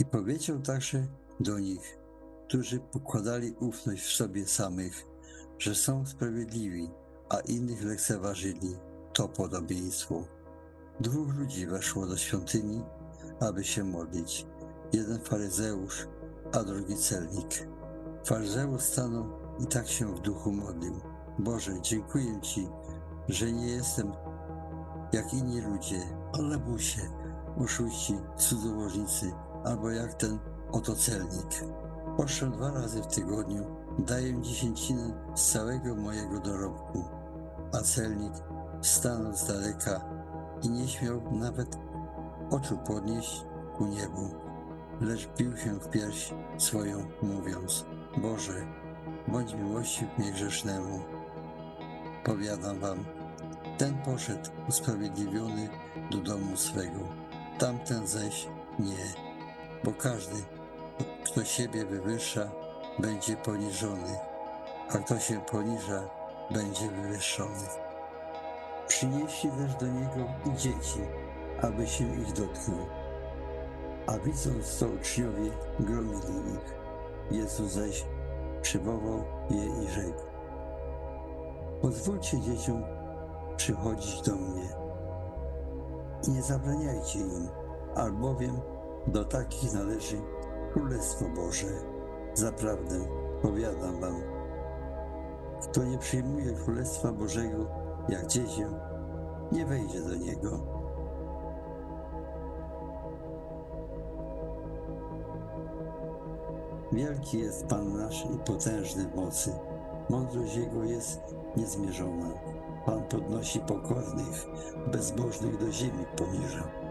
I powiedział także do nich, którzy pokładali ufność w sobie samych, że są sprawiedliwi, a innych lekceważyli to podobieństwo. Dwóch ludzi weszło do świątyni, aby się modlić. Jeden faryzeusz, a drugi celnik. Faryzeusz stanął i tak się w duchu modlił. Boże, dziękuję Ci, że nie jestem jak inni ludzie, alabusie, oszuści, cudzołożnicy, albo jak ten oto celnik. Poszłem dwa razy w tygodniu, daję dziesięcinę z całego mojego dorobku, a celnik stanął z daleka i nie śmiał nawet oczu podnieść ku niebu, lecz bił się w pierś swoją, mówiąc: Boże, bądź miłościw mnie grzesznemu. Powiadam wam, ten poszedł usprawiedliwiony do domu swego, tamten zaś nie, bo każdy, kto siebie wywyższa, będzie poniżony, a kto się poniża, będzie wywyższony. Przynieśli też do niego i dzieci, aby się ich dotknął. A widząc to uczniowie, gromili ich. Jezus zaś przywołał je i rzekł: Pozwólcie dzieciom przychodzić do mnie i nie zabraniajcie im, albowiem do takich należy Królestwo Boże. Zaprawdę powiadam wam, kto nie przyjmuje Królestwa Bożego jak dziecię, nie wejdzie do niego. Wielki jest Pan nasz i potężny w mocy. Mądrość Jego jest niezmierzona. Pan podnosi pokornych, bezbożnych do ziemi poniża.